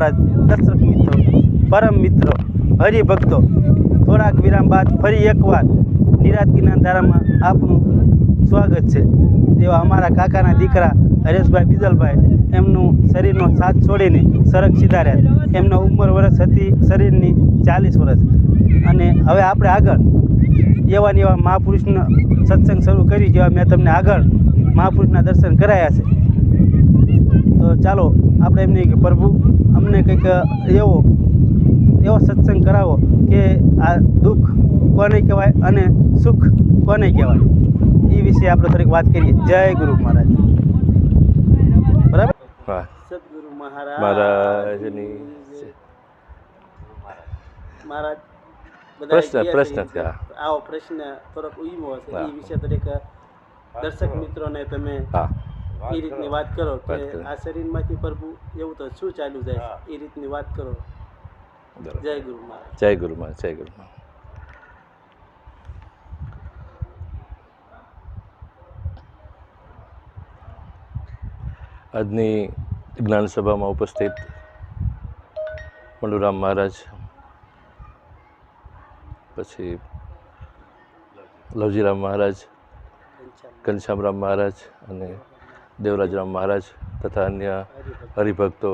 મહારાજ, દર્શક મિત્રો, પરમ મિત્રો, હરિભક્તો, થોડાક વિરામ બાદ ફરી એકવાર નિરાત જ્ઞાન ધારામાં આપનું સ્વાગત છે. તેવા અમારા કાકાના દીકરા હરેશભાઈ બિદલભાઈ એમનું શરીરનો સાથ છોડીને સરક રહ્યા એમનો ઉંમર વર્ષ હતી, શરીરની ચાલીસ વર્ષ. અને હવે આપણે આગળ એવા ને એવા મહાપુરુષનો સત્સંગ શરૂ કરી, જેવા મેં તમને આગળ મહાપુરુષના દર્શન કરાયા છે. તો ચાલો, આપણે એમને કે પ્રભુ અમને કંઈક એવો એવો સત્સંગ કરાવો કે આ દુઃખ કોને કહેવાય અને સુખ કોને કહેવાય? એ વિશે આપણે થોડીક વાત કરીએ. જય ગુરુ મહારાજ. બરાબર? સદગુરુ મહારાજ. મહારાજની મહારાજ પ્રશ્ન પ્રશ્ન આવો પ્રશ્ન થોડોક ઉઈમો હશે. એ વિશે થોડીક દર્શક મિત્રોને તમે હા. એ રીતની વાત કરો કે આ શરીરમાંથી પ્રભુ એવું તો શું ચાલ્યું જાય? એ રીતની વાત કરો. જય ગુરુ મહારાજ. જય ગુરુમાં જય ગુરુમાં આજની જ્ઞાન સભામાં ઉપસ્થિત મંડુરામ મહારાજ પછી લવજીરામ મહારાજ. ઘનશ્યામરામ મહારાજ અને દેવરાજરામ મહારાજ તથા અન્ય હરિભક્તો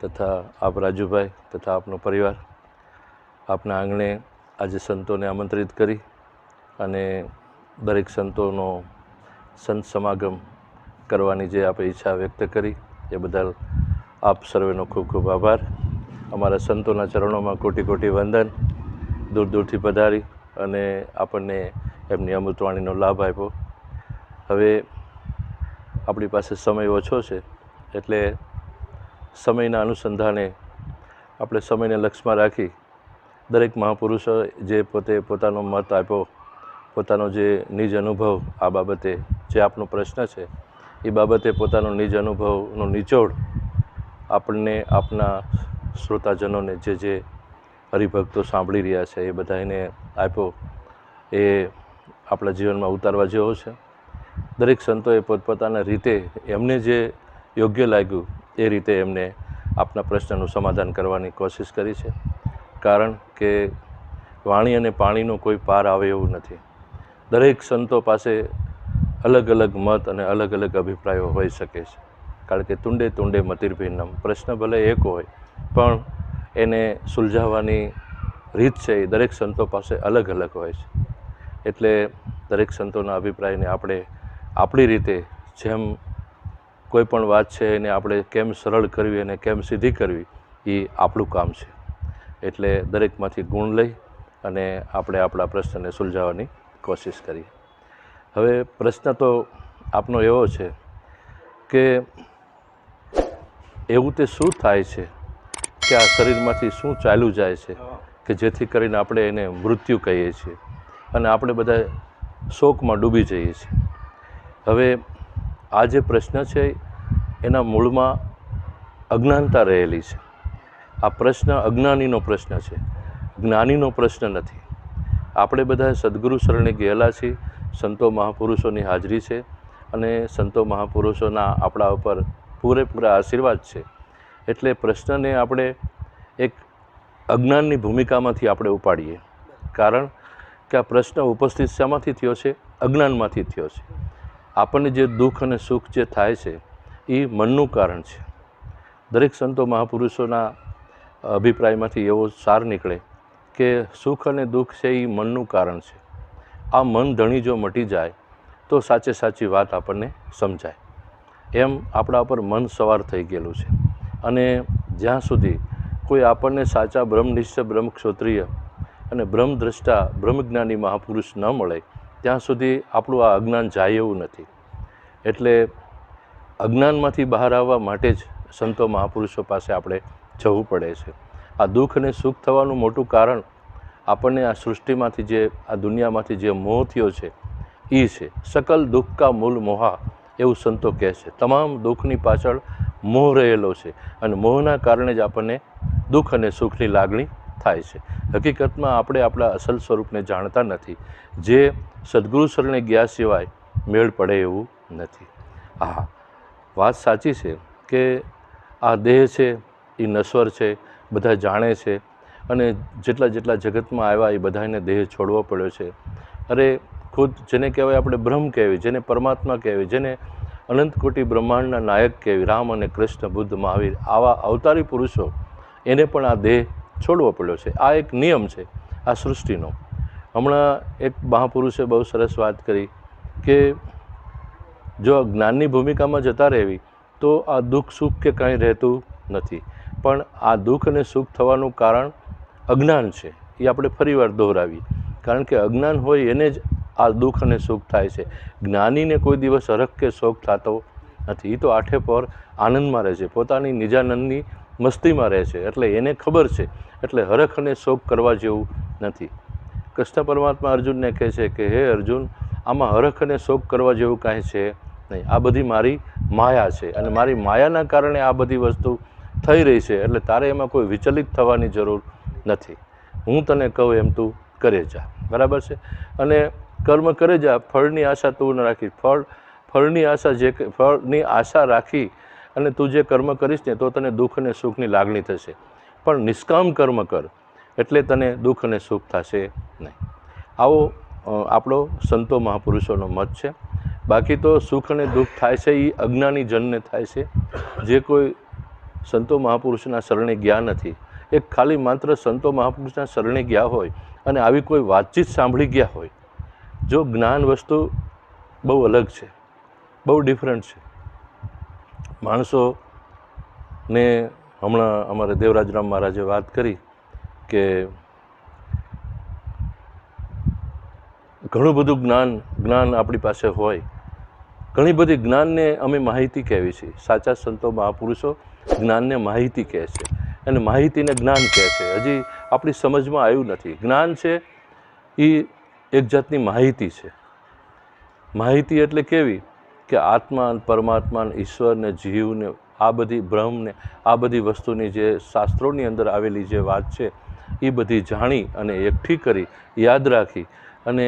તથા આપ રાજુભાઈ તથા આપનો પરિવાર આપના આંગણે આજે સંતોને આમંત્રિત કરી અને દરેક સંતોનો સંત સમાગમ કરવાની જે આપણે ઈચ્છા વ્યક્ત કરી, એ બદલ આપ સર્વેનો ખૂબ ખૂબ આભાર. અમારા સંતોના ચરણોમાં કોટી કોટી વંદન, દૂર દૂરથી પધારી અને આપણને એમની અમૃતવાણીનો લાભ આપ્યો. હવે આપણી પાસે સમય ઓછો છે, એટલે સમયના અનુસંધાને આપણે સમયને લક્ષમાં રાખી દરેક મહાપુરુષો જે પોતે પોતાનો મત આપ્યો, પોતાનો જે નિજ અનુભવ આ બાબતે જે આપનો પ્રશ્ન છે, એ બાબતે પોતાનો નિજ અનુભવનો નિચોડ આપણને આપના શ્રોતાજનોને જે જે હરિભક્તો સાંભળી રહ્યા છે એ બધાને આપ્યો. એ આપણા જીવનમાં ઉતારવા જેવો છે. દરેક સંતોએ પોતપોતાના રીતે એમને જે યોગ્ય લાગ્યું, એ રીતે એમને આપના પ્રશ્નનું સમાધાન કરવાની કોશિશ કરી છે. કારણ કે વાણી અને પાણીનો કોઈ પાર આવે એવું નથી. દરેક સંતો પાસે અલગ અલગ મત અને અલગ અલગ અભિપ્રાયો હોઈ શકે છે. કારણ કે તુંડે તુંડે મતિર્ભિન્નમ પ્રશ્ન ભલે એક હોય, પણ એને સુલઝાવવાની રીત છે એ દરેક સંતો પાસે અલગ અલગ હોય છે. એટલે દરેક સંતોના અભિપ્રાયને આપણે આપણી રીતે જેમ કોઈ પણ વાત છે એને આપણે કેમ સરળ કરવી અને કેમ સીધી કરવી એ આપણું કામ છે. એટલે દરેકમાંથી ગુણ લઈ અને આપણે આપણા પ્રશ્નને સુલઝાવવાની કોશિશ કરીએ. હવે પ્રશ્ન તો આપનો એવો છે કે એવું તે શું થાય છે કે આ શરીરમાંથી શું ચાલ્યું જાય છે કે જેથી કરીને આપણે એને મૃત્યુ કહીએ છીએ અને આપણે બધા શોકમાં ડૂબી જઈએ છીએ? હવે આ જે પ્રશ્ન છે, એના મૂળમાં અજ્ઞાનતા રહેલી છે. આ પ્રશ્ન અજ્ઞાનીનો પ્રશ્ન છે. જ્ઞાનીનો પ્રશ્ન નથી. આપણે બધા સદગુરુ શરણે ગયેલા છીએ, સંતો મહાપુરુષોની હાજરી છે અને સંતો મહાપુરુષોના આપણા ઉપર પૂરેપૂરા આશીર્વાદ છે. એટલે પ્રશ્નને આપણે એક અજ્ઞાનની ભૂમિકામાંથી આપણે ઉપાડીએ. કારણ કે આ પ્રશ્ન ઉપસ્થિત શામાંથી થયો છે? અજ્ઞાનમાંથી થયો છે. આપણને જે દુઃખ અને સુખ જે થાય છે, એ મનનું કારણ છે. દરેક સંતો મહાપુરુષોના અભિપ્રાયમાંથી એવો સાર નીકળે કે સુખ અને દુઃખ છે એ મનનું કારણ છે. આ મન ધણી જો મટી જાય, તો સાચે સાચી વાત આપણને સમજાય. એમ આપણા પર મન સવાર થઈ ગયેલું છે. અને જ્યાં સુધી કોઈ આપણને સાચા બ્રહ્મનિષ્ઠ બ્રહ્મ ક્ષોત્રિય અને બ્રહ્મદ્રષ્ટા બ્રહ્મજ્ઞાની મહાપુરુષ ન મળે ત્યાં સુધી આપણું આ અજ્ઞાન જાય એવું નથી. એટલે અજ્ઞાનમાંથી બહાર આવવા માટે જ સંતો મહાપુરુષો પાસે આપણે જવું પડે છે. આ દુઃખ અને સુખ થવાનું મોટું કારણ આપણને આ સૃષ્ટિમાંથી જે, આ દુનિયામાંથી જે મોહ થયો છે એ છે. સકલ દુઃખ કા મૂળ મોહા એવું સંતો કહે છે. તમામ દુઃખની પાછળ મોહ રહેલો છે અને મોહના કારણે જ આપણને દુઃખ અને સુખની લાગણી થાય છે. હકીકતમાં આપણે આપણા અસલ સ્વરૂપને જાણતા નથી. જે સદગુરુ શરણે ગયા સિવાય મેળ પડે એવું નથી. હા, વાત સાચી છે કે આ દેહ છે એ નશ્વર છે, બધા જાણે છે અને જેટલા જેટલા જગતમાં આવ્યા એ બધાને દેહ છોડવો પડ્યો છે. અરે, ખુદ જેને કહેવાય આપણે બ્રહ્મ કહેવી જેને પરમાત્મા કહેવી જેને અનંત કોટી બ્રહ્માંડના નાયક કહેવી રામ અને કૃષ્ણ બુદ્ધ મહાવીર, આવા અવતારી પુરુષો, એને પણ આ દેહ છોડવો પડ્યો છે. આ એક નિયમ છે, આ સૃષ્ટિનો. હમણાં એક મહાપુરુષે બહુ સરસ વાત કરી કે જો જ્ઞાનની ભૂમિકામાં જતા રહેવી, તો આ દુઃખ સુખ કે કાંઈ રહેતું નથી. પણ આ દુઃખ અને સુખ થવાનું કારણ અજ્ઞાન છે. એ આપણે ફરીવાર દોહરાવીએ. કારણ કે અજ્ઞાન હોય એને જ આ દુઃખ અને સુખ થાય છે. જ્ઞાનીને કોઈ દિવસ હરખ કે શોખ થતો નથી. એ તો આઠે પર આનંદમાં રહે છે. પોતાની નિજાનંદની મસ્તીમાં રહે છે. એટલે એને ખબર છે. એટલે હરખ અને શોક કરવા જેવું નથી. કૃષ્ણ પરમાત્મા અર્જુનને કહે છે કે, હે અર્જુન, આમાં હરખ અને શોક કરવા જેવું કાંઈ છે નહીં. આ બધી મારી માયા છે. અને મારી માયાના કારણે આ બધી વસ્તુ થઈ રહી છે. એટલે તારે એમાં કોઈ વિચલિત થવાની જરૂર નથી. હું તને કહું એમ તું કરે જા. બરાબર છે? અને કર્મ કરે જા. ફળની આશા તું ન રાખી. ફળ, ફળની આશા જે ફળની આશા રાખી અને તું જે કર્મ કરીશ ને તો તને દુઃખ અને સુખની લાગણી થશે. પણ નિષ્કામ કર્મ કર, એટલે તને દુઃખ અને સુખ થશે નહીં. આવો આપણો સંતો મહાપુરુષોનો મત છે. બાકી તો સુખ અને દુઃખ થાય છે એ અજ્ઞાની જનને થાય છે. જે કોઈ સંતો મહાપુરુષના શરણે ગયા નથી. એક ખાલી માત્ર સંતો મહાપુરુષના શરણે ગયા હોય અને આવી કોઈ વાતચીત સાંભળી ગયા હોય, જો જ્ઞાન વસ્તુ બહુ અલગ છે, બહુ ડિફરન્ટ છે. માણસોને હમણાં અમારે દેવરાજરામ મહારાજે વાત કરી કે ઘણું બધું જ્ઞાન જ્ઞાન આપણી પાસે હોય. ઘણી બધી જ્ઞાનને અમે માહિતી કહેવી છીએ સાચા સંતો, મહાપુરુષો જ્ઞાનને માહિતી કહે છે અને માહિતીને જ્ઞાન કહે છે. હજી આપણી સમજમાં આવ્યું નથી. જ્ઞાન છે એ એક જાતની માહિતી છે. માહિતી એટલે કેવી? કે આત્મા પરમાત્મા જીવને ઈશ્વર ને જીવ ને આ બધી બ્રહ્મને આ બધી વસ્તુની જે શાસ્ત્રોની અંદર આવેલી જે વાત છે એ બધી જાણી અને એકઠી કરી, યાદ રાખી અને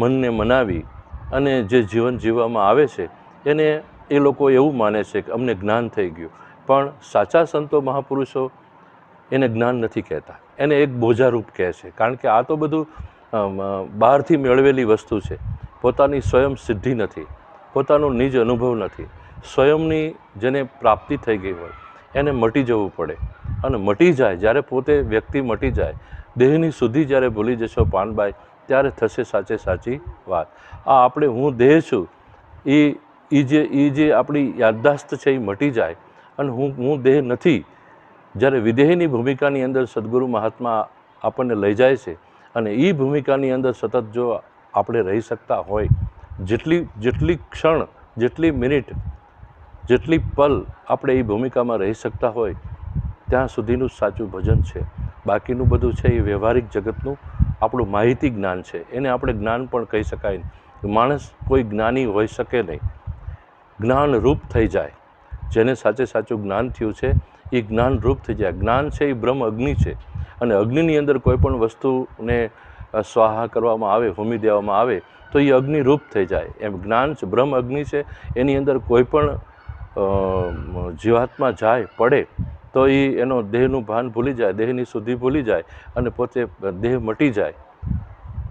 મનને મનાવી અને જે જીવન જીવવામાં આવે છે, એને એ લોકો એવું માને છે કે અમને જ્ઞાન થઈ ગયું. પણ સાચા સંતો મહાપુરુષો એને જ્ઞાન નથી કહેતા. એને એક બોજારૂપ કહે છે. કારણ કે આ તો બધું બહારથી મેળવેલી વસ્તુ છે. પોતાની સ્વયં સિદ્ધિ નથી. પોતાનો નિજ અનુભવ નથી. સ્વયંની જેને પ્રાપ્તિ થઈ ગઈ હોય, એને મટી જવું પડે. અને મટી જાય, જ્યારે પોતે વ્યક્તિ મટી જાય, દેહની સુધી જ્યારે ભૂલી જશો પાનબાઈ, ત્યારે થશે સાચે સાચી વાત. આ આપણે, હું દેહ છું, એ એ જે એ જે આપણી યાદદાસ્ત છે એ મટી જાય. અને હું હું દેહ નથી. જ્યારે વિદેહની ભૂમિકાની અંદર સદગુરુ મહાત્મા આપણને લઈ જાય છે, અને એ ભૂમિકાની અંદર સતત જો આપણે રહી શકતા હોય જેટલી જેટલી ક્ષણ, જેટલી મિનિટ, જેટલી પલ આપણે એ ભૂમિકામાં રહી શકતા હોય, ત્યાં સુધીનું સાચું ભજન છે. બાકીનું બધું છે એ વ્યવહારિક જગતનું આપણું માહિતી જ્ઞાન છે. એને આપણે જ્ઞાન પણ કહી શકાય માણસ કોઈ જ્ઞાની હોઈ શકે નહીં. જ્ઞાનરૂપ થઈ જાય. જેને સાચે સાચું જ્ઞાન થયું છે, એ જ્ઞાન રૂપ થઈ જાય. જ્ઞાન છે એ બ્રહ્મ અગ્નિ છે. અને અગ્નિની અંદર કોઈ પણ વસ્તુને સ્વાહા કરવામાં આવે, હોમી દેવામાં આવે તો એ અગ્નિ રૂપ થઈ જાય. એમ જ્ઞાન છે, બ્રહ્મ અગ્નિ છે, એની અંદર કોઈ પણ જીવાત્મા જાય, પડે, તો એ એનો દેહનું ભાન ભૂલી જાય, દેહની શુદ્ધિ ભૂલી જાય અને પોતે દેહ મટી જાય.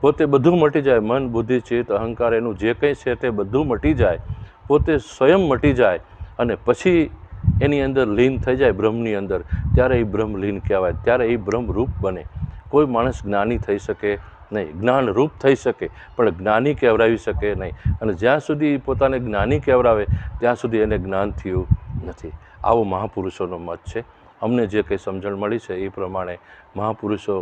પોતે બધું મટી જાય, મન, બુદ્ધિ, ચિત્ત, અહંકાર, એનું જે કંઈ છે તે બધું મટી જાય. પોતે સ્વયં મટી જાય અને પછી એની અંદર લીન થઈ જાય બ્રહ્મની અંદર. ત્યારે એ બ્રહ્મ લીન કહેવાય, ત્યારે એ બ્રહ્મરૂપ બને. કોઈ માણસ જ્ઞાની થઈ શકે નહીં જ્ઞાન રૂપ થઈ શકે, પણ જ્ઞાની કહેવરાવી શકે નહીં. અને જ્યાં સુધી પોતાને જ્ઞાની કહેવરાવે ત્યાં સુધી એને જ્ઞાન થયું નથી. આવો મહાપુરુષોનો મત છે. અમને જે કંઈ સમજણ મળી છે એ પ્રમાણે મહાપુરુષો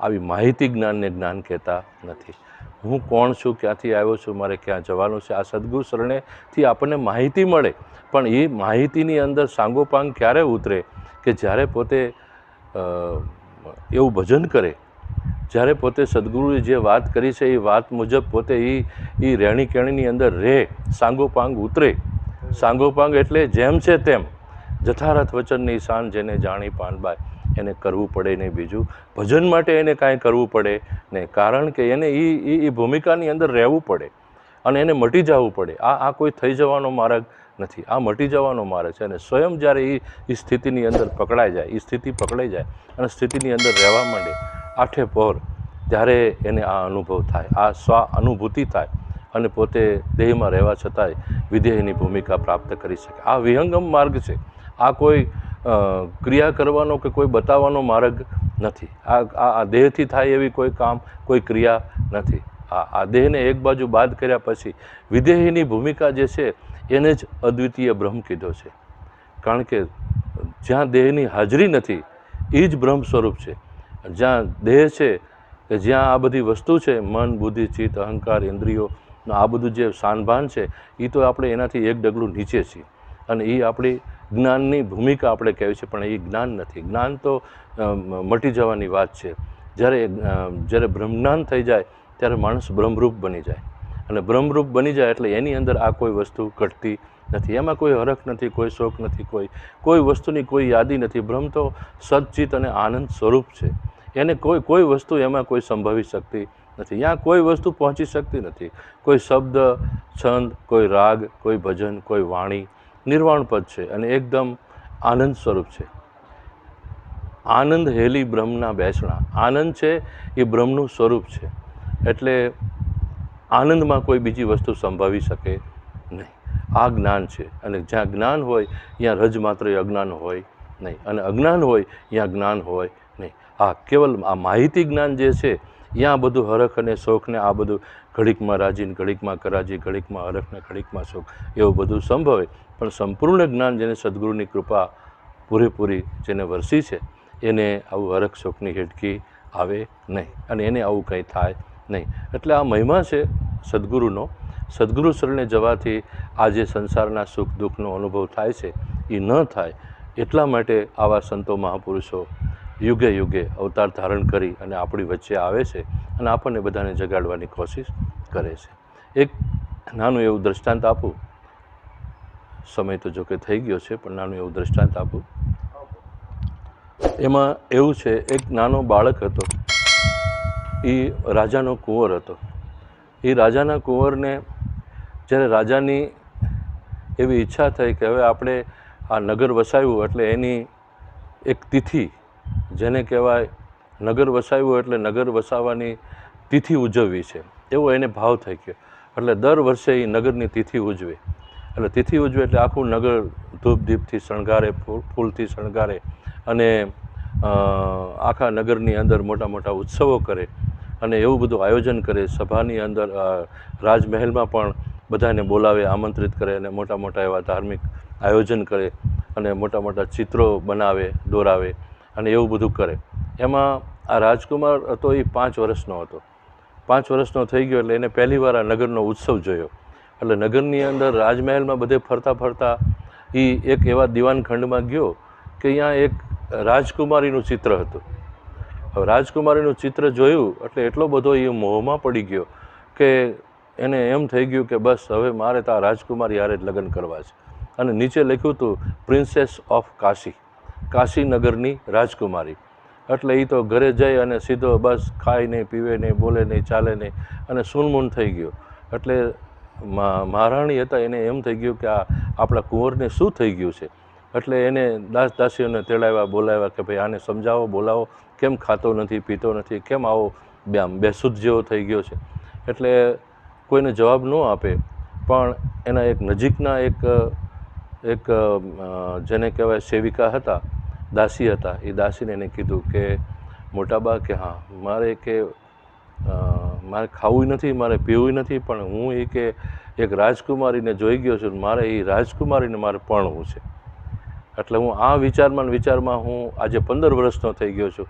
આવી માહિતી જ્ઞાનને જ્ઞાન કહેતા નથી. હું કોણ છું, ક્યાંથી આવ્યો છું, મારે ક્યાં જવાનું છે, આ સદગુરુ શરણેથી આપણને માહિતી મળે. પણ એ માહિતીની અંદર સાંગોપાંગ ક્યારે ઉતરે કે જ્યારે પોતે એવું ભજન કરે જ્યારે પોતે સદગુરુએ જે વાત કરી છે, એ વાત મુજબ પોતે એ એ રહેણી કેણીની અંદર રહે સાંગોપાંગ ઉતરે. સાંગોપાંગ એટલે જેમ છે તેમ. જથારથ વચનની શાન જેને જાણી પાનબાઈ એને કરવું પડે નહીં બીજું. ભજન માટે એને કાંઈ કરવું પડે નહીં, કારણ કે એને એ એ એ ભૂમિકાની અંદર રહેવું પડે અને એને મટી જવું પડે. આ આ કોઈ થઈ જવાનો માર્ગ નથી. આ મટી જવાનો માર્ગ છે અને સ્વયં જ્યારે એ સ્થિતિની અંદર પકડાઈ જાય એ સ્થિતિ પકડાઈ જાય અને સ્થિતિની અંદર રહેવા માંડે, આઠે પહોર ત્યારે એને આ અનુભવ થાય, આ સ્વા અનુભૂતિ થાય અને પોતે દેહમાં રહેવા છતાંય વિધેયની ભૂમિકા પ્રાપ્ત કરી શકે. આ વિહંગમ માર્ગ છે. આ કોઈ ક્રિયા કરવાનો કે કોઈ બતાવવાનો માર્ગ નથી. આ આ આ દેહથી થાય એવી કોઈ કામ, કોઈ ક્રિયા નથી. આ આ દેહને એક બાજુ બાદ કર્યા પછી વિધેયની ભૂમિકા જે છે એને જ અદ્વિતીય બ્રહ્મ કીધો છે. કારણ કે જ્યાં દેહની હાજરી નથી, એ જ બ્રહ્મ સ્વરૂપ છે. જ્યાં દેહ છે, કે જ્યાં આ બધી વસ્તુ છે, મન, બુદ્ધિ, ચિત્ત, અહંકાર, ઇન્દ્રિયો આ બધું જે સાનભાન છે એ તો આપણે એનાથી એક ડગલું નીચે છીએ. અને એ આપણી જ્ઞાનની ભૂમિકા આપણે કહેવી છે, પણ એ જ્ઞાન નથી. જ્ઞાન તો મટી જવાની વાત છે. જ્યારે જ્યારે બ્રહ્મજ્ઞાન થઈ જાય, ત્યારે માણસ બ્રહ્મરૂપ બની જાય. અને બ્રહ્મરૂપ બની જાય એટલે એની અંદર આ કોઈ વસ્તુ ઘટતી નથી. એમાં કોઈ હરખ નથી, કોઈ શોક નથી, કોઈ કોઈ વસ્તુની કોઈ યાદી નથી. બ્રહ્મ તો સદચિત અને આનંદ સ્વરૂપ છે. એને કોઈ કોઈ વસ્તુ એમાં કોઈ સંભવી શકતી નથી. ત્યાં કોઈ વસ્તુ પહોંચી શકતી નથી. કોઈ શબ્દ, છંદ, કોઈ રાગ, કોઈ ભજન, કોઈ વાણી નિર્વાણ પદ છે અને એકદમ આનંદ સ્વરૂપ છે. આનંદ હેલી બ્રહ્મના બેસણા. આનંદ છે એ બ્રહ્મનું સ્વરૂપ છે. એટલે આનંદમાં કોઈ બીજી વસ્તુ સંભવી શકે નહીં. આ જ્ઞાન છે અને જ્યાં જ્ઞાન હોય, ત્યાં રજ માત્ર અજ્ઞાન હોય નહીં. અને અજ્ઞાન હોય, ત્યાં જ્ઞાન હોય નહીં. આ કેવલ આ માહિતી જ્ઞાન જે છે, ત્યાં બધું હરખ અને શોખને આ બધું ઘડીકમાં રાજીને ઘડીકમાં કરાજી, ઘડીકમાં હરખ ને ઘડીકમાં શોખ એવું બધું સંભવે. પણ સંપૂર્ણ જ્ઞાન જેને સદગુરુની કૃપા પૂરેપૂરી જેને વરસી છે, એને આવું હરખ, શોખની હેડકી આવે નહીં. અને એને આવું કંઈ થાય નહીં. એટલે આ મહિમા છે સદગુરુનો. સદગુરુ શરણે જવાથી આ જે સંસારના સુખ દુઃખનો અનુભવ થાય છે, એ ન થાય એટલા માટે આવા સંતો મહાપુરુષો યુગે યુગે અવતાર ધારણ કરી અને આપણી વચ્ચે આવે છે અને આપણને બધાને જગાડવાની કોશિશ કરે છે. એક નાનું એવું દૃષ્ટાંત આપું. સમય તો જોકે થઈ ગયો છે, પણ નાનું એવું દૃષ્ટાંત આપું. એમાં એવું છે, એક નાનો બાળક હતો એ રાજાનો કુંવર હતો. એ રાજાના કુંવરને જ્યારે રાજાની એવી ઈચ્છા થઈ કે હવે આપણે આ નગર વસાવ્યું એટલે એની એક તિથિ, જેને કહેવાય નગર વસાવ્યું એટલે નગર વસાવવાની તિથિ ઉજવવી છે. એવો એને ભાવ થઈ ગયો. એટલે દર વર્ષે એ નગરની તિથિ ઉજવે. એટલે તિથિ ઉજવે એટલે આખું નગર ધૂપ દીપથી શણગારે ફૂલ ફૂલથી શણગારે અને આખા નગરની અંદર મોટા મોટા ઉત્સવો કરે. અને એવું બધું આયોજન કરે, સભાની અંદર રાજમહેલમાં પણ બધાને બોલાવે, આમંત્રિત કરે અને મોટા મોટા એવા ધાર્મિક આયોજન કરે અને મોટા મોટા ચિત્રો બનાવે, દોરાવે અને એવું બધું કરે. એમાં આ રાજકુમાર હતો એ પાંચ વર્ષનો હતો. પાંચ વર્ષનો થઈ ગયો એટલે એને પહેલી વાર આ નગરનો ઉત્સવ જોયો. એટલે નગરની અંદર રાજમહેલમાં બધે ફરતા ફરતા એ એક એવા દિવાનખંડમાં ગયો કે અહીંયા એક રાજકુમારીનું ચિત્ર હતું. હવે રાજકુમારીનું ચિત્ર જોયું એટલે એટલો બધો એ મોહમાં પડી ગયો કે એને એમ થઈ ગયું કે બસ હવે મારે તો આ રાજકુમારી હારે જ લગ્ન કરવા છે. અને નીચે લખ્યું હતું પ્રિન્સેસ ઓફ કાશી કાશીનગરની રાજકુમારી. એટલે એ તો ઘરે જઈ અને સીધો બસ ખાય નહીં, પીવે નહીં, બોલે નહીં, ચાલે નહીં અને સૂનમૂન થઈ ગયો. એટલે મહારાણી હતા એને એમ થઈ ગયું કે આ આપણા કુંવરને શું થઈ ગયું છે? એટલે એને દાસ દાસીઓને તેડાવ્યા, બોલાવ્યા કે ભાઈ આને સમજાવો, બોલાવો. કેમ ખાતો નથી, પીતો નથી, કેમ આવો આમ બેસુદ જેવો થઈ ગયો છે? એટલે કોઈને જવાબ ન આપે. પણ એના એક નજીકના એક એક જેને કહેવાય સેવિકા હતા, દાસી હતા, એ દાસીને એને કીધું કે મોટાબા કે હા, મારે કે મારે ખાવું નથી, મારે પીવું નથી, પણ હું એ કે એક રાજકુમારીને જોઈ ગયો છું, મારે એ રાજકુમારીને મારે પરણવું છે. એટલે હું આ વિચારમાં વિચારમાં હું આજે પંદર વર્ષનો થઈ ગયો છું.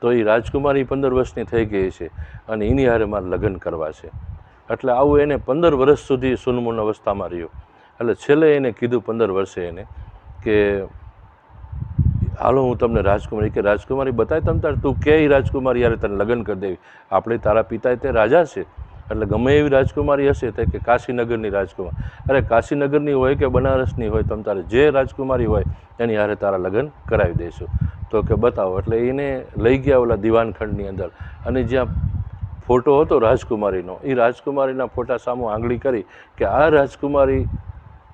તો એ રાજકુમારી પંદર વર્ષની થઈ ગઈ છે અને એની હારે મારે લગ્ન કરવા છે. એટલે આવું એને પંદર વર્ષ સુધી સુનમૂન અવસ્થામાં રહ્યો. એટલે છેલ્લે એને કીધું પંદર વર્ષે એને કે, હાલો, હું તમને રાજકુમારી કે, રાજકુમારી બતાય તમ તાર, તું કે રાજકુમારી યારે તને લગ્ન કરી દેવી. આપણે તારા પિતા તે રાજા છે. એટલે ગમે એવી રાજકુમારી હશે તે કે કાશીનગરની રાજકુમાર. અરે કાશીનગરની હોય કે બનારસની હોય તમ તારે જે રાજકુમારી હોય એની હારે તારા લગ્ન કરાવી દઈશું. તો કે બતાવો, એટલે એને લઈ ગયા ઓલા દિવાનખંડની અંદર. અને જ્યાં ફોટો હતો રાજકુમારીનો એ રાજકુમારીના ફોટા સામું આંગળી કરી કે આ રાજકુમારી,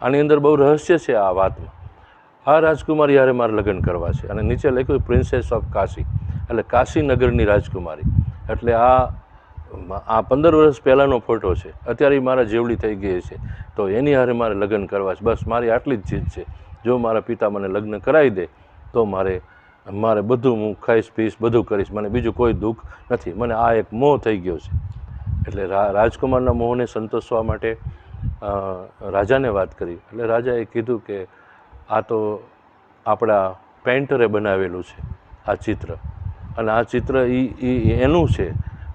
આની અંદર બહુ રહસ્ય છે આ વાતમાં. આ રાજકુમારી યારે મારે લગ્ન કરવા છે. અને નીચે લખ્યું પ્રિન્સેસ ઓફ કાશી. એટલે કાશીનગરની રાજકુમારી. એટલે આ આ પંદર વર્ષ પહેલાંનો ફોટો છે. અત્યારે મારા જેવડી થઈ ગઈ છે. તો એની હારે મારે લગ્ન કરવા છે. બસ મારી આટલી જ જીત છે. જો મારા પિતા મને લગ્ન કરાવી દે, તો મારે મારે બધું હું ખાઈશ પીશ બધું કરીશ. મને બીજું કોઈ દુઃખ નથી. મને આ એક મોહ થઈ ગયો છે. એટલે રાજકુમારના મોહને સંતોષવા માટે રાજાને વાત કરી. એટલે રાજાએ કીધું કે આ તો આપણા પેન્ટરે બનાવેલું છે આ ચિત્ર. અને આ ચિત્ર એ એનું છે.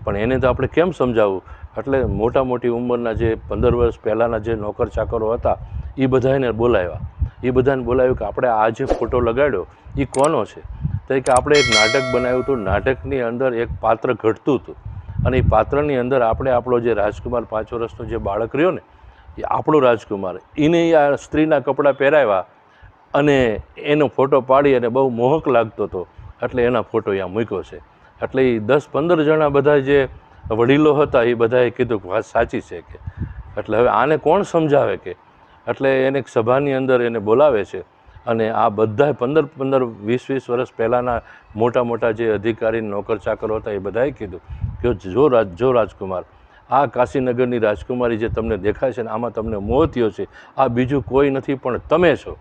પણ એને તો આપણે કેમ સમજાવવું? એટલે મોટા મોટી ઉંમરના જે પંદર વર્ષ પહેલાંના જે નોકર ચાકરો હતા એ બધાને બોલાવ્યા. એ બધાને બોલાવ્યું કે આપણે આ જે ફોટો લગાડ્યો એ કોનો છે? તો કે આપણે એક નાટક બનાવ્યું હતું. નાટકની અંદર એક પાત્ર ઘટતું હતું. અને એ પાત્રની અંદર આપણે આપણો જે રાજકુમાર પાંચ વર્ષનો જે બાળક રહ્યો ને, એ આપણો રાજકુમાર. એને એ આ સ્ત્રીના કપડાં પહેરાવ્યા અને એનો ફોટો પાડી અને બહુ મોહક લાગતો હતો. એટલે એના ફોટો અહીંયા મૂક્યો છે. એટલે એ દસ, પંદર જણા બધા જે વડીલો હતા, એ બધાએ કીધું કે વાત સાચી છે કે. એટલે હવે આને કોણ સમજાવે કે? એટલે એને સભાની અંદર એને બોલાવે છે અને આ બધાએ પંદર પંદર, વીસ વીસ વર્ષ પહેલાંના મોટા મોટા જે અધિકારી નોકર ચાકરો હતા, એ બધાએ કીધું કે જો રાજ, જો રાજકુમાર, આ કાશીનગરની રાજકુમારી જે તમને દેખાય છે ને, આમાં તમને મોહ છે, આ બીજું કોઈ નથી, પણ તમે છો.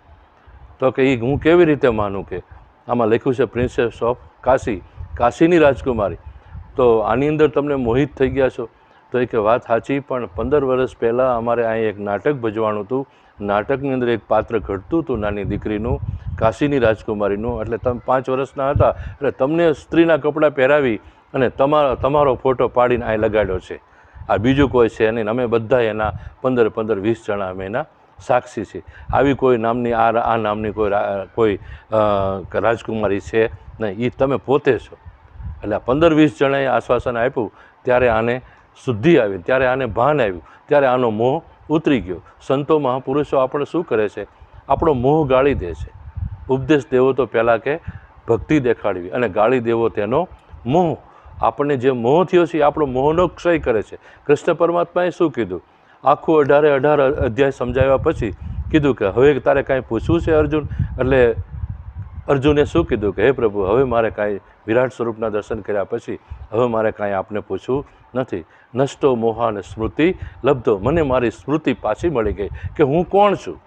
તો કે એ હું કેવી રીતે માનું કે? આમાં લખ્યું છે પ્રિન્સેસ ઓફ કાશી. કાશીની રાજકુમારી. તો આની અંદર તમને મોહિત થઈ ગયા છો. તો એ કે વાત સાચી, પણ પંદર વર્ષ પહેલાં અમારે અહીં એક નાટક ભજવાનું હતું. નાટકની અંદર એક પાત્ર ઘટતું હતું નાની દીકરીનું, કાશીની રાજકુમારીનું. એટલે તમે પાંચ વર્ષના હતા, એટલે તમને સ્ત્રીના કપડાં પહેરાવી અને તમારો તમારો ફોટો પાડીને અહીં લગાડ્યો છે. આ બીજું કોઈ છે નહીં. અમે બધા એના પંદર પંદર વીસ જણા અમે એના સાક્ષી છે. આવી કોઈ નામની, આ આ નામની કોઈ કોઈ રાજકુમારી છે નહીં. એ તમે પોતે છો. એટલે પંદર વીસ જણાએ આશ્વાસન આપ્યું, ત્યારે આને શુદ્ધિ આવી, ત્યારે આને ભાન આવ્યું, ત્યારે આનો મોહ ઉતરી ગયો. સંતો મહાપુરુષો આપણે શું કરે છે? આપણો મોહ ગાળી દે છે. ઉપદેશ દેવો તો પહેલાં કે ભક્તિ દેખાડવી અને ગાળી દેવો તેનો મોહ. આપણને જે મોહ થયો છે, એ આપણો મોહનો ક્ષય કરે છે. કૃષ્ણ પરમાત્માએ શું કીધું? આખું અઢારે અઢાર અધ્યાય સમજાવ્યા પછી કીધું કે હવે તારે કાંઈ પૂછવું છે અર્જુન? એટલે અર્જુને શું કીધું કે, હે પ્રભુ, હવે મારે કાંઈ વિરાટ સ્વરૂપના દર્શન કર્યા પછી હવે મારે કાંઈ આપને પૂછવું નથી. નષ્ટો મોહાન સ્મૃતિ લબ્ધો. મને મારી સ્મૃતિ પાછી મળી ગઈ કે હું કોણ છું?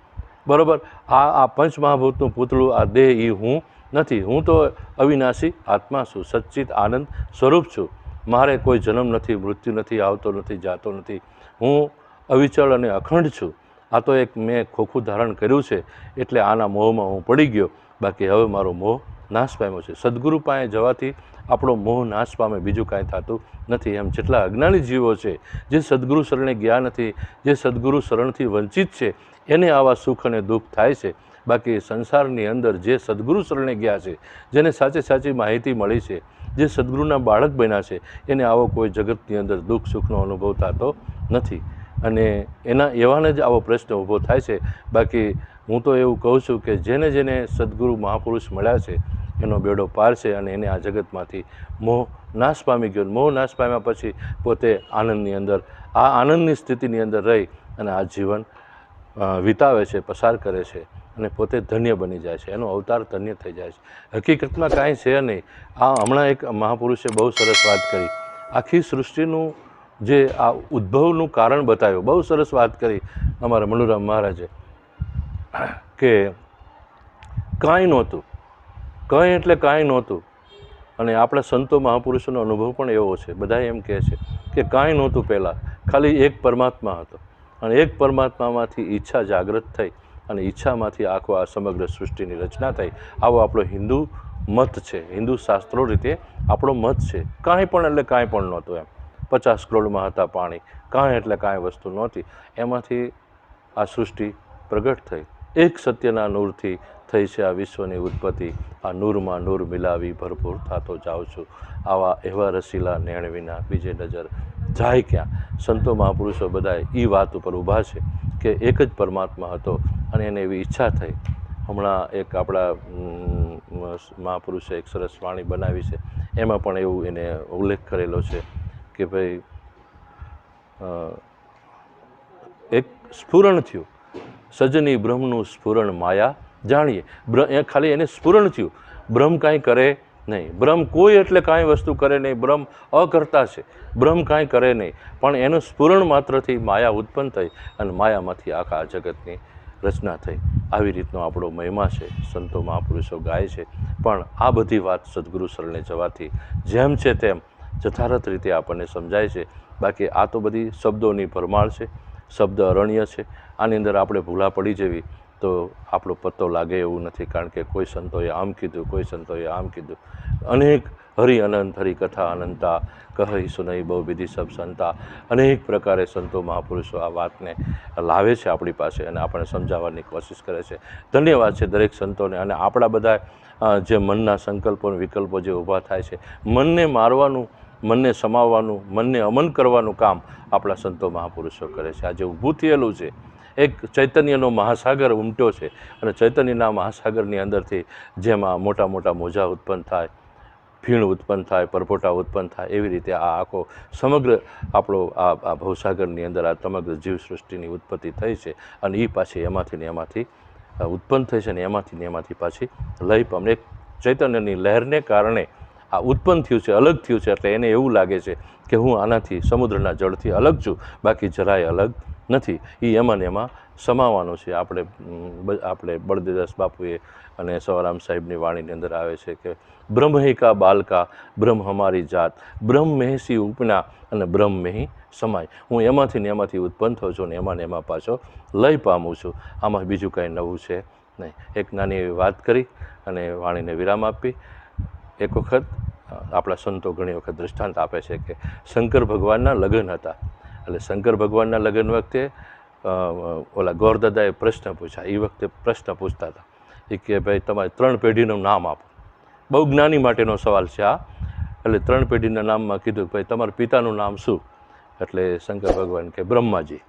બરાબર? આ આ પંચમહાભૂતનું પૂતળું, આ દેહ એ હું નથી. હું તો અવિનાશી આત્મા છું, સચ્ચિત આનંદ સ્વરૂપ છું. મારે કોઈ જન્મ નથી, મૃત્યુ નથી, આવતો નથી, જાતો નથી. હું અવિચળ અને અખંડ છું. આ તો એક મેં ખોખું ધારણ કર્યું છે, એટલે આના મોહમાં હું પડી ગયો. બાકી હવે મારો મોહ નાશ પામ્યો છે. સદગુરુ પાસે જવાથી આપણો મોહ નાશ પામે, બીજું કાંઈ થતું નથી. એમ જેટલા અજ્ઞાની જીવો છે, જે સદગુરુ શરણે ગયા નથી, જે સદગુરુ શરણથી વંચિત છે, એને આવા સુખ અને દુઃખ થાય છે. બાકી સંસારની અંદર જે સદગુરુ શરણે ગયા છે, જેને સાચે સાચી માહિતી મળી છે, જે સદગુરુના બાળક બન્યા છે, એને આવો કોઈ જગતની અંદર દુઃખ સુખનો અનુભવ થતો નથી. અને એના એવાને જ આવો પ્રશ્ન ઊભો થાય છે. બાકી હું તો એવું કહું છું કે જેને જેને સદગુરુ મહાપુરુષ મળ્યા છે, એનો બેડો પાર છે અને એને આ જગતમાંથી મોહ નાશ પામી ગયો. મોહ નાશ પામ્યા પછી પોતે આનંદની અંદર, આ આનંદની સ્થિતિની અંદર રહી અને આ જીવન વિતાવે છે, પસાર કરે છે અને પોતે ધન્ય બની જાય છે. એનો અવતાર ધન્ય થઈ જાય છે. હકીકતમાં કાંઈ છે નહીં. આ હમણાં એક મહાપુરુષે બહુ સરસ વાત કરી. આખી સૃષ્ટિનું જે આ ઉદ્ભવનું કારણ બતાવ્યું. બહુ સરસ વાત કરી અમારા મનુરામ મહારાજે કે કાંઈ નહોતું. કંઈ એટલે કાંઈ નહોતું. અને આપણા સંતો મહાપુરુષોનો અનુભવ પણ એવો છે. બધા એમ કહે છે કે કાંઈ નહોતું પહેલાં. ખાલી એક પરમાત્મા હતો. અને એક પરમાત્મામાંથી ઈચ્છા જાગૃત થઈ અને ઈચ્છામાંથી આખો આ સમગ્ર સૃષ્ટિની રચના થઈ. આવો આપણો હિન્દુ મત છે. હિન્દુ શાસ્ત્રો રીતે આપણો મત છે. કાંઈ પણ એટલે કાંઈ પણ નહોતું એમ. પચાસ કરોડમાં હતા પાણી. કાંઈ એટલે કાંઈ વસ્તુ નહોતી. એમાંથી આ સૃષ્ટિ પ્રગટ થઈ. એક સત્યના નૂરથી થઈ છે આ વિશ્વની ઉત્પત્તિ. આ નૂરમાં નૂર મિલાવી ભરપૂર થતો જાઉં છું. આવા એવા રસીલા નેણ વિના બીજે નજર જાય ક્યાં? સંતો મહાપુરુષો બધાએ એ વાત ઉપર ઊભા છે કે એક જ પરમાત્મા હતો અને એને એવી ઈચ્છા થઈ. હમણાં એક આપણા મહાપુરુષે એક સરસ વાણી બનાવી છે. એમાં પણ એવું એને ઉલ્લેખ કરેલો છે. કે ભાઈ એક સ્ફુરણ થયું. સજની બ્રહ્મનું સ્ફુરણ માયા જાણીએ. એ ખાલી એને સ્ફુરણ થયું. બ્રહ્મ કાંઈ કરે નહીં. બ્રહ્મ કોઈ એટલે કાંઈ વસ્તુ કરે નહીં. બ્રહ્મ અકર્તા છે. બ્રહ્મ કાંઈ કરે નહીં. પણ એનું સ્ફુરણ માત્રથી માયા ઉત્પન્ન થઈ અને માયામાંથી આખા જગતની રચના થઈ. આવી રીતનો આપણો મહિમા છે. સંતો મહાપુરુષો ગાય છે. પણ આ બધી વાત સદગુરુ શરણે જવાથી જેમ છે તેમ જથારથ રીતે આપણને સમજાય છે. બાકી આ તો બધી શબ્દોની ભરમાળ છે. શબ્દ અરણ્ય છે. આની અંદર આપણે ભૂલા પડી જવી તો આપણો પત્તો લાગે એવું નથી કારણ કે કોઈ સંતોએ આમ કીધું, કોઈ સંતોએ આમ કીધું. અનેક હરિ અનંત હરિ કથા અનંતા, કહી સુનઈ બહુ વિધિ સબ સંતા. અનેક પ્રકારે સંતો મહાપુરુષો આ વાતને લાવે છે આપણી પાસે અને આપણને સમજાવવાની કોશિશ કરે છે. ધન્યવાદ છે દરેક સંતોને અને આપણા બધા જે મનના સંકલ્પો વિકલ્પો જે ઊભા થાય છે. મનને મારવાનું મનને સમાવવાનું, મનને અમન કરવાનું કામ આપણા સંતો મહાપુરુષો કરે છે. આજે ઊભું થયેલું છે. એક ચૈતન્યનો મહાસાગર ઉમટ્યો છે અને ચૈતન્યના મહાસાગરની અંદરથી જેમાં મોટા મોટા મોજા ઉત્પન્ન થાય ફીણ ઉત્પન્ન થાય પરપોટા ઉત્પન્ન થાય એવી રીતે આ આખો સમગ્ર આપણો આ આ ભવસાગરની અંદર આ સમગ્ર જીવસૃષ્ટિની ઉત્પત્તિ થઈ છે અને એ પાછી એમાંથી ને એમાંથી ઉત્પન્ન થઈ છે ને એમાંથી ને એમાંથી પાછી લઈ એક ચૈતન્યની લહેરને કારણે આ ઉત્પન્ન થયું છે, અલગ થયું છે, એટલે એને એવું લાગે છે કે હું આનાથી, સમુદ્રના જળથી અલગ છું, બાકી જરાય અલગ નથી. એ એમાં ને એમાં સમાવાનું છે. આપણે આપણે બળદેદાસ બાપુએ અને સવારામ સાહેબની વાણીની અંદર આવે છે કે બ્રહ્મહિકા બાલકા, બ્રહ્મ હમારી જાત, બ્રહ્મ મેહસી ઉપના અને બ્રહ્મ મેહી સમાય. હું એમાંથી ને એમાંથી ઉત્પન્ન થઉં છું ને એમાં ને એમાં પાછો લય પામું છું. આમાં બીજું કાંઈ નવું છે નહીં. એક નાની એવી વાત કરી અને વાણીને વિરામ આપી. એક વખત આપણા સંતો ઘણી વખત દૃષ્ટાંત આપે છે કે શંકર ભગવાનના લગ્ન હતા. એટલે શંકર ભગવાનના લગ્ન વખતે ઓલા ગોરદાદાએ પ્રશ્ન પૂછ્યા. એ વખતે પ્રશ્ન પૂછતા હતા. એ કે, ભાઈ, તમારે ત્રણ પેઢીનું નામ આપો. બહુ જ્ઞાની માટેનો સવાલ છે આ. એટલે ત્રણ પેઢીના નામમાં કીધું ભાઈ, તમારા પિતાનું નામ શું? એટલે શંકર ભગવાન કે, બ્રહ્માજી.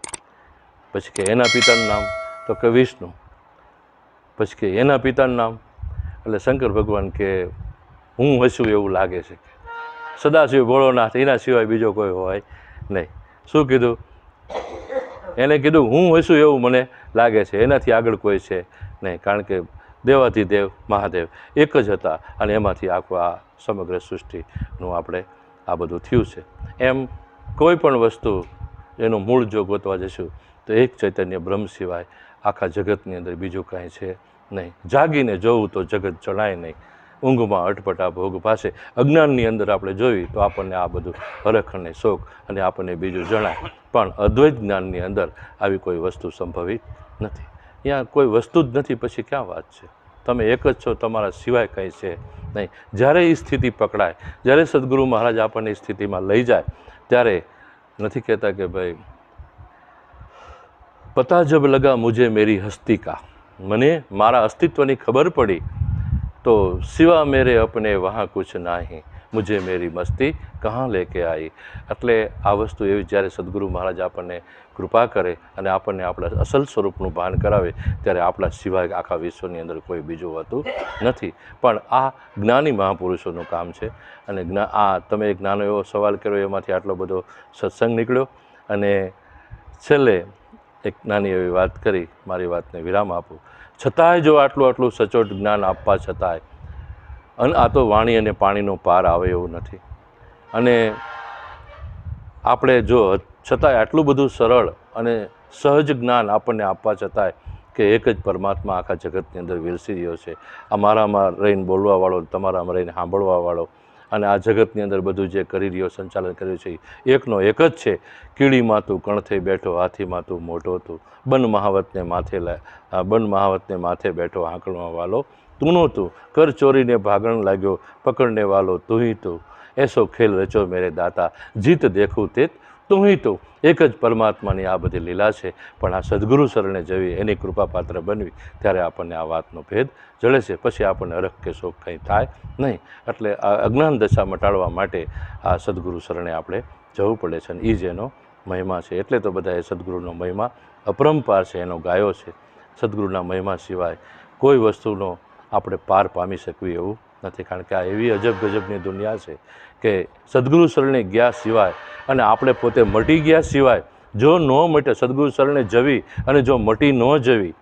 પછી કે, એના પિતાનું નામ? તો કે, વિષ્ણુ. પછી કે, એના પિતાનું નામ? એટલે શંકર ભગવાન કે હું હસું એવું લાગે છે. સદાશિવ ભોળોનાથ, એના સિવાય બીજો કોઈ હોય નહીં. શું કીધું? એને કીધું, હું હસું એવું મને લાગે છે. એનાથી આગળ કોઈ છે નહીં. કારણ કે દેવાધિદેવ મહાદેવ એક જ હતા અને એમાંથી આખું આ સમગ્ર સૃષ્ટિનું આપણે આ બધું થયું છે. એમ કોઈ પણ વસ્તુ એનું મૂળ જો ગોતવા જશું, તો એક ચૈતન્ય બ્રહ્મ સિવાય આખા જગતની અંદર બીજું કાંઈ છે નહીં. જાગીને જોવું તો જગત જણાય નહીં. ઊંઘમાં અટપટા ભોગ પાસે અજ્ઞાનની અંદર આપણે જોઈ તો આપણને આ બધું હરખને શોખ અને આપણને બીજું જણાય. પણ અદ્વૈત જ્ઞાનની અંદર આવી કોઈ વસ્તુ સંભવી નથી. ત્યાં કોઈ વસ્તુ જ નથી, પછી ક્યાં વાત છે? તમે એક જ છો, તમારા સિવાય કંઈ છે નહીં. જ્યારે એ સ્થિતિ પકડાય, જ્યારે સદગુરુ મહારાજ આપણને સ્થિતિમાં લઈ જાય, ત્યારે નથી કહેતા કે ભાઈ પતા જબ લગા મુજે મેરી હસ્તી કા મને મારા અસ્તિત્વની ખબર પડી. તો સિવા મેરે અપને વહાં કુછ નાહી મુझे મેરી મસ્તી કહાં લેકે આવી એટલે આ વસ્તુ એવી જ્યારે સદગુરુ મહારાજ આપણને કૃપા કરે અને આપણને આપણા અસલ સ્વરૂપનું ભાન કરાવે ત્યારે આપણા સિવાય આખા વિશ્વની અંદર કોઈ બીજું હોતું નથી. પણ આ જ્ઞાની મહાપુરુષોનું કામ છે અને જ્ઞા, આ તમે નાનો એવો સવાલ કર્યો એમાંથી આટલો બધો સત્સંગ નીકળ્યો અને છેલ્લે એક નાની એવી વાત કરી, મારી વાતને વિરામ આપું. છતાંય જો આટલું આટલું સચોટ જ્ઞાન આપવા છતાંય, અને આ તો વાણી અને પાણીનો પાર આવે એવું નથી. અને આપણે જો છતાંય આટલું બધું સરળ અને સહજ જ્ઞાન આપણને આપવા છતાંય કે એક જ પરમાત્મા આખા જગતની અંદર વિરસી રહ્યો છે. અમારામાં રહીને બોલવાવાળો તમારામાં રહીને સાંભળવાવાળો અને આ જગતની અંદર બધું જે કરી રહ્યો, સંચાલન કર્યું છે એકનો એક જ છે. કીડીમાં તું કણથે બેઠો હાથીમાં તું મોટો તું બન મહાવતને માથે બન મહાવતને માથે બેઠો આંકડમાં વાલો. તું તું કર ચોરીને ભાગણ લાગ્યો, પકડને વાલો તું તું એસો ખેલ રચો મેરે દાતા, જીત દેખું તે તું તો એક જ પરમાત્માની આ બધી લીલા છે, પણ આ સદગુરુ શરણે જવી એની કૃપાપાત્ર બનવી, ત્યારે આપણને આ વાતનો ભેદ જળે છે. પછી આપણને અરખ કે શોક કંઈ થાય નહીં. એટલે આ અજ્ઞાન દશા મટાડવા માટે આ સદગુરુ શરણે આપણે જવું પડે છે અને એ જ એનો મહિમા છે. એટલે તો બધાએ સદગુરુનો મહિમા અપરંપાર છે, એનો ગાયો છે. સદગુરુના મહિમા સિવાય કોઈ વસ્તુનો આપણે પાર પામી શકવી એવું નથી. કારણ કે આ એવી અજબ ગજબની દુનિયા છે કે સદગુરુ શરણે ગયા સિવાય અને આપણે પોતે મટી ગયા સિવાય જો ન મટે, સદગુરુ શરણે જવી અને જો મટી ન જવી,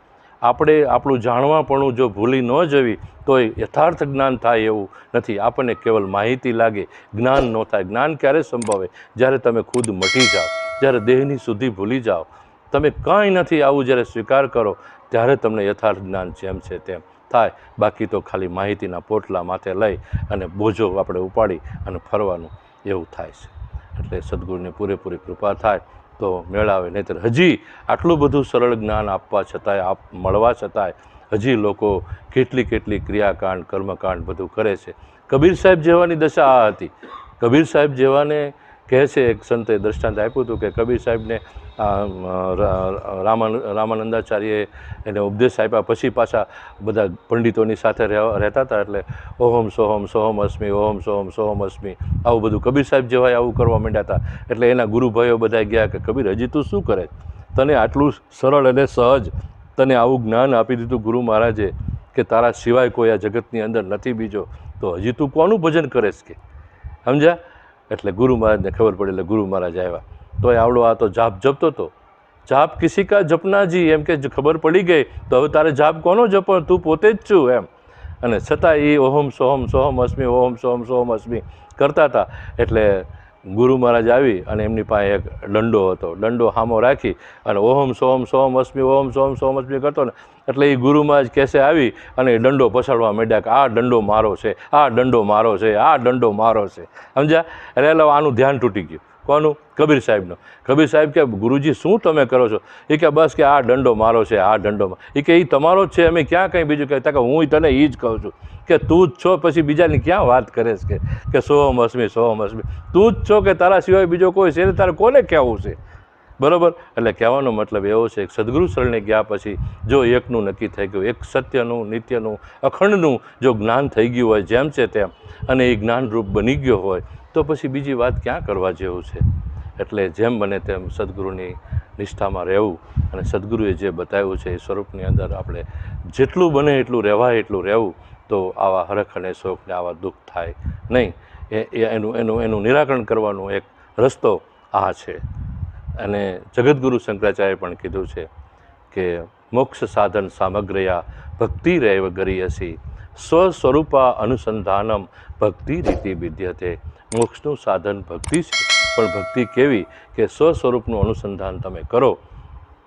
આપણે આપણું જાણવાપણું જો ભૂલી ન જવી, તો એ યથાર્થ જ્ઞાન થાય એવું નથી. આપણને કેવલ માહિતી લાગે, જ્ઞાન ન થાય. જ્ઞાન ક્યારે સંભવે? જ્યારે તમે ખુદ મટી જાઓ, જ્યારે દેહની સુધી ભૂલી જાઓ. તમે કાંઈ નથી આવું જ્યારે સ્વીકાર કરો, ત્યારે તમને યથાર્થ જ્ઞાન જેમ છે તેમ. થાય. બાકી તો ખાલી માહિતીના પોટલા માથે લઈ અને બોજો આપણે ઉપાડી અને ફરવાનું એવું થાય છે. એટલે સદગુરુની પૂરેપૂરી કૃપા થાય તો મેળાવે નહીંતર હજી આટલું બધું સરળ જ્ઞાન આપવા છતાંય, આપ મળવા છતાંય હજી લોકો કેટલી કેટલી ક્રિયાકાંડ, કર્મકાંડ બધું કરે છે. કબીર સાહેબ જેવાની દશા આ હતી. કબીર સાહેબ જેવાને કહે છે, એક સંતે દ્રષ્ટાંત આપ્યું હતું કે કબીર સાહેબને રામાન, રામાનંદાચાર્યએ એને ઉપદેશ આપ્યા. પછી પાછા બધા પંડિતોની સાથે રહેતા હતા એટલે ઓહમ સોહમ સોહમ અસ્મી, ઓહમ સોહમ સોહમ અસ્મી, આવું બધું કબીર સાહેબ જેવાય આવું કરવા માંડ્યા હતા. એટલે એના ગુરુભાઈઓ બધા ગયા કે કબીર, હજી તું શું કરે? તને આટલું સરળ અને સહજ તને આવું જ્ઞાન આપી દીધું ગુરુ મહારાજે કે તારા સિવાય કોઈ આ જગતની અંદર નથી બીજો, તો હજી તું કોનું ભજન કરેશ કે? સમજ્યા? એટલે ગુરુ મહારાજને ખબર પડી એટલે ગુરુ મહારાજ આવ્યા. તોય આવડો આ તો જાપ જપતો હતો જાપ કિસી કા જપના એમ કે ખબર પડી ગઈ. તો હવે તારે જાપ કોનો જપો? તું પોતે જ છું એમ. અને છતાં એ ઓહમ સોહમ સોહમ અસ્મી, ઓહમ સોહમ સોહમ અસ્મી કરતા હતા. એટલે ગુરુ મહારાજ આવી અને એમની પાસે એક દંડો હતો. દંડો હામો રાખી અને ઓહમ સોહમ સોહમ અસ્મી, ઓહમ સોહમ સોહમ અસ્મી કરતો ને એટલે એ ગુરુ મહારાજ કેસે આવી અને એ દંડો પછાડવા માંડ્યા કે આ દંડો મારો છે, આ દંડો મારો છે, આ દંડો મારો છે. સમજ્યા? એટલે આનું ધ્યાન તૂટી ગયું. કોનું? કબીર સાહેબનો. કબીર સાહેબ કે, ગુરુજી, શું તમે કરો છો? એ કે, બસ કે આ દંડો મારો છે, આ દંડો એ કે એ તમારો જ છે. અમે ક્યાં કંઈ બીજું કહેતા કે, હું તને એ જ કહું છું. કે, તું જ છો? પછી બીજાની ક્યાં વાત કરે છે કે? સોહમ અસ્મી સોહમ અસ્મી તું જ છો કે તારા સિવાય બીજો કોઈ છે તારે કોને કહેવું છે? બરાબર? એટલે કહેવાનો મતલબ એવો છે કે સદગુરુ શરણે ગયા પછી જો એકનું નક્કી થઈ ગયું, એક સત્યનું, નિત્યનું, અખંડનું જો જ્ઞાન થઈ ગયું હોય જેમ છે તેમ, અને એ જ્ઞાનરૂપ બની ગયો હોય તો પછી બીજી વાત ક્યાં કરવા જેવું છે? એટલે જેમ બને તેમ સદગુરુની નિષ્ઠામાં રહેવું અને સદગુરુએ જે બતાવ્યું છે એ સ્વરૂપની અંદર આપણે જેટલું બને એટલું રહેવાય એટલું રહેવું તો આવા હરખ અને શોખને આવા દુઃખ થાય નહીં. એ એનું એનું એનું નિરાકરણ કરવાનો એક રસ્તો આ છે. અને જગદગુરુ શંકરાચાર્ય પણ કીધું છે કે મોક્ષ સાધન સામગ્રયા ભક્તિ રેવ ગરીયસી સ્વસ્વરૂપા અનુસંધાનમ ભક્તિ રીતિ વિદ્યતે. મોક્ષનું સાધન ભક્તિ છે. પણ ભક્તિ કેવી કે સ્વસ્વરૂપનું અનુસંધાન તમે કરો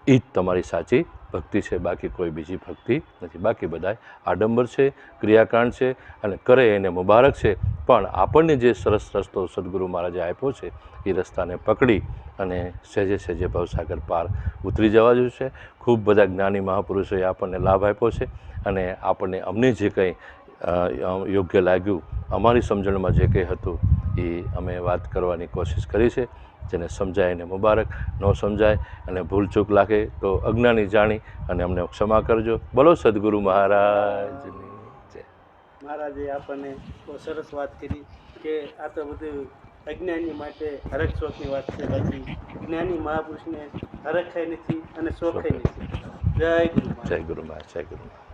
એ જ તમારી સાચી ભક્તિ છે. બાકી કોઈ બીજી ભક્તિ નથી. બાકી બધાય આડંબર છે, ક્રિયાકાંડ છે અને કરે એને મુબારક છે. પણ આપણને જે સરસ રસ્તો સદગુરુ મહારાજે આપ્યો છે એ રસ્તાને પકડી અને સહેજે સહેજે ભવસાગર પાર ઉતરી જવા છે ખૂબ બધા જ્ઞાની મહાપુરુષોએ આપણને લાભ આપ્યો છે અને આપણને અમને જે કંઈ યોગ્ય લાગ્યું. અમારી સમજણમાં જે કંઈ હતું એ અમે વાત કરવાની કોશિશ કરી છે. જેને સમજાય એને મુબારક ન સમજાય અને ભૂલચૂક લાગે તો અજ્ઞાની જાણી અને અમને ક્ષમા કરજો. બોલો સદગુરુ મહારાજની જય. મહારાજે આપણને બહુ સરસ વાત કરી કે આ તો બધું અજ્ઞાની માટે હરખ શોખની વાત છે બાકી. જ્ઞાની મહાપુરુષને હરખાય નથી અને શોખાય નથી. જય ગુરુ જય ગુરુ મહારાજ જય ગુરુ મહારાજ.